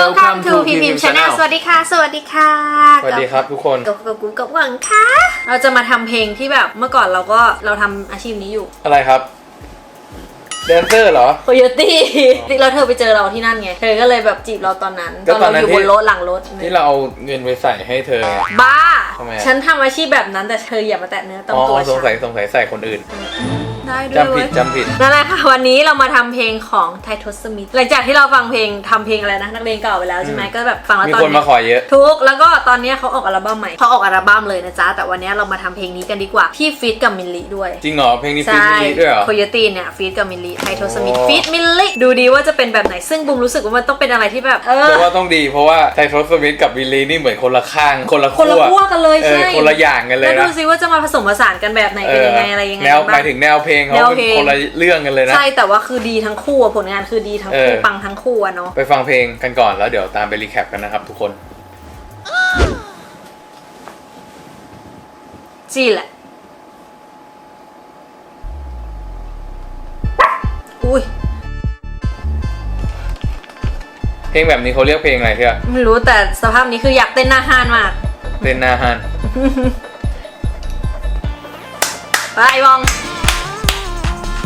Welcome to พิมพิม Channel สวัสดีค่ะ สวัสดีค่ะ สวัสดีครับทุกคนกับกับกูกับหวังค่ะ เราจะมาทำเพลงที่แบบเมื่อก่อนเราก็เราทำอาชีพนี้อยู่ อะไรครับแดนเซอร์เหรอโคโยตี้แล้วเธอไปเจอเราที่นั่นไง เธอก็เลยแบบจีบเราตอนนั้นก็ตอนตอนเรานั้นอยู่บนที่รถหลังรถ ที่เราเอาเงินไปใส่ให้เธอไงบ้าทำไมอะฉันทำอาชีพแบบนั้นแต่เธออย่ามาแตะเนื้อต้องอ๋อตัวสงสัฉัยนสงสัยใส่คนอื่น ได้ด้วยจำผิดเว้ยจำผิด นั่นแหละค่ะวันนี้เรามาทำเพลงของไททอสมิธหลังจากที่เราฟังเพลงทำเพลงอะไรนะนักเลงเก่าไปแล้วใช่ไหมอืม ก็แบบฟังแล้วมีตอนคนเนี้มายขอเยอะ ทุกแล้วก็ตอนเนี้ยเขาออกอัลบั้มใหม่เขาออกอัลบั้มเลยนะจ๊ะแต่วันเนี้ยเรามาทำเพลงนี้กันดีกว่าที่ฟีดกับมิลลิด้วย จริงเหรอ เพลงนี้ฟีดใช่มิลลิด้วยเหรอ โคโยตี้เนี่ยฟีดกับมิลลิไทโทสมิธโอ้ ฟีดมิลลิดูดีว่าจะเป็นแบบไหนซึ่งบูมรู้สึกว่ามันต้องเป็นอะไรที่แบบเออ แต่ว่าต้องดีเพราะว่าไททอสมิธกับวิลลีนี่เหมือนคนละข้าง คนละคนละขั้วกันเลยเออใช่คนละอย่างกันเลยแล้วนะดูซิว่าจะมาผสมผสานกันแบบไหนเป็นยังไงอะไรยังไงแนวบ้หมายถึงแนวเพลงเขาแนวเป็นเพลงคนละเรื่องกันเลยนะ ใช่แต่ว่าคือดีทั้งคู่อะผลงานคือดีทั้งคู่เออ ปังทั้งคู่อะเนาะไปฟังเพลงกันก่อนแล้วเดี๋ยวตามไปรีแคปกันนะครับทุกคน จีแหละ อุ้ยเพลงแบบนี้เขาเรียกเพลงอะไรเที่ยไม่รู้แต่สภาพนี้คืออยากเต้นหน้าห้านมากเต้นหน้าฮัน ไปวอง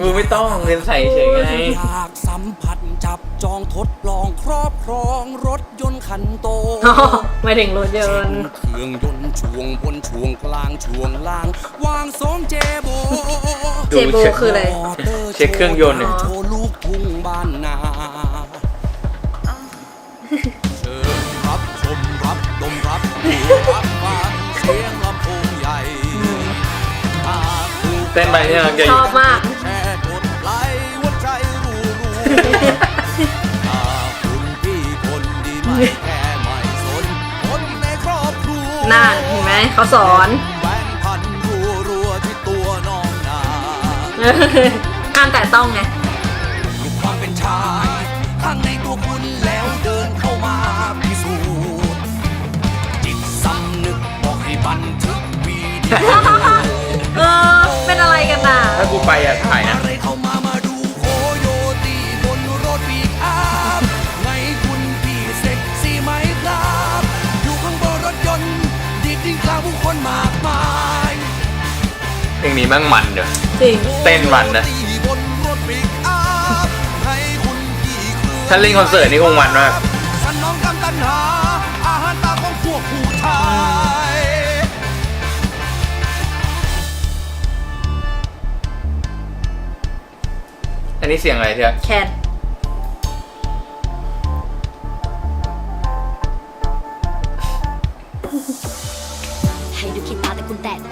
มือไม่ต้องเงินใส่เฉยไงอยากสัมผัสจับจองทดลองครอบครองรถยนต์คันโตอ๋อไม่ถึงรถยนต์เครื่องยนต์ช่วงบนช่วงกลางช่วงล่าง วางสองเจโบเจโบคืออะไรมอตอเช็คเครื่องยนต์เนี่ยโชว์ลูกทุ่งบ้านนาเชิญรับชมรับดมรับดูรับฟังเสียงลำโพงใหญ่ถ้าถูกเต้นไปเนี่ยแกชอบมากแชร์ก อบครัวน่าเห็นไหมเขาสอนแบงค์พันรัวรัวๆที่ตัวน้องนาห้ามแต่ต้องไงมีความเป็นชายข้างในตัวคุณแล้วเดินเข้ามาพิสูจน์จิตสำนึกบอกให้บันทึกวีดีโอเออเป็นอะไรกันน่ะถ้ากูไปอะถ่ายนะ คนมากมายเพลงนี้แมั่งมันเด้อจริงเต้นมันนะตีบนรถปีกอัพให้คุณพี่เคลื่อนถ้าเล่นคอนเสิร์ตนี่คงมันมากสนองกำตันหา อาหารตาของพวกผู้ชายอันนี้เสียงอะไรเที่ยแคน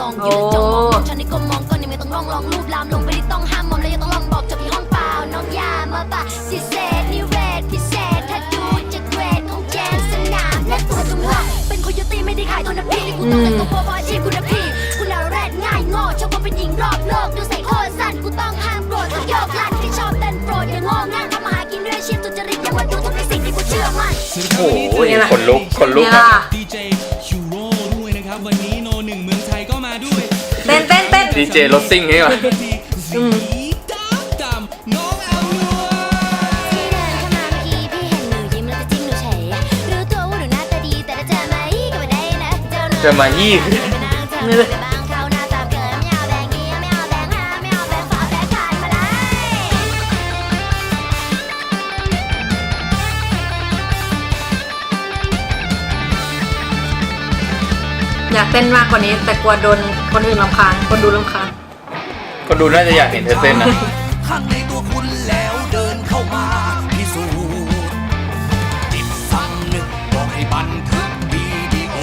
องยืนจ้องมองฉันนี่ก็มองก็ยังไม่ต้องลองลองรูปลามลงไปที่ต้องห้ามมอมแล้วยังต้องลองบอกจบที่ห้องเปล่าน้องยามาปะสิเศษนิเวศพิเศษถ้าดูจากเกรดของแจนสนามและตัวจังหวะเป็นโคโยตี้ไม่ได้ขายตัวนะพี่กูต้องแต่งตัวโปรเพราะอาชีพคุณนะพี่คุณน่าแรดง่ายโง่ชอบคนเป็นหญิงรอบโลกดูใส่โคตรสั้นกูต้องห้ามโกรธต้องโยกลั่นที่ชอบเต้นโปรดอย่างโง่งั่งทำมาหากินด้วยอาชีพตุจริตอย่ามาดูถูกในสิ่งที่กูเชื่อมั่นโอ้โหขนลุกขนลุก เนี่ย ดีเจรถซิ่งนี่วะทีสีดำดำน้องเอานวลที่เดินเข้ามาเมื่อกี้พี่เห็นหนูยิ้มแล้วจะจิ้งห อยากเต้นมากกว่านี้ แต่กลัวโดนคนอื่นรำคาญคนดูรำคาญคนดูน่าจะอยากเห็นเธอเต้นนะ ข้างในตัวคุณแล้วเดินเข้ามาพิสูจน์จิตสำนึกบอกให้บันทึกวีดีโอ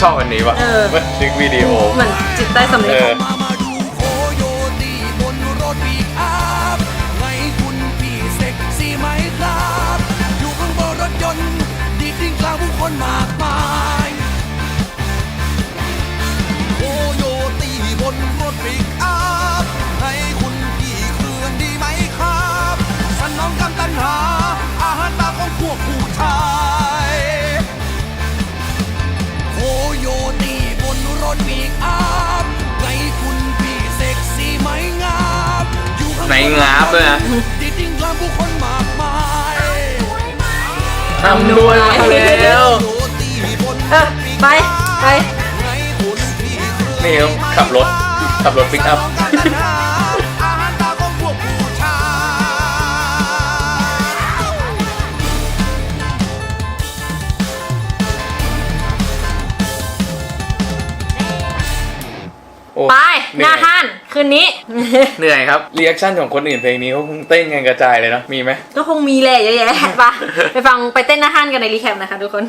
ชอบอันนี้ว่ะเออ บันทึกวิดีโอ เหมือนจิตใต้สำนึกเออ มามาดูโคโยตีบนรถปีกอัพไงคุณพี่เซ็กซี่ไหมครับ อยู่ข้างบนรถยนต์ดีดดิ้งกลางผู้คนมากม งาบด้วยนะดีจริงกลางผู้คนมากมายทำด้วยมาแล้วโยตีบนเออไปไปไงคุณพี่เคยนี่ครับขับรถ ขับรถปิกอัพอาหารตาของพวกผู้ชายโอ้ไปเหหนื่น้าอยห้าน คืนนี้ เหนื่อยครับรีแอคชั่นของคนอื่นเพลงนี้เขาคงเต้นกันกระจายเลยเนอะมีไหม ก็คงมีแหละเยอะแยะไปไปฟังไปเต้นหน้าห้านกันในรีแคปนะคะทุกคน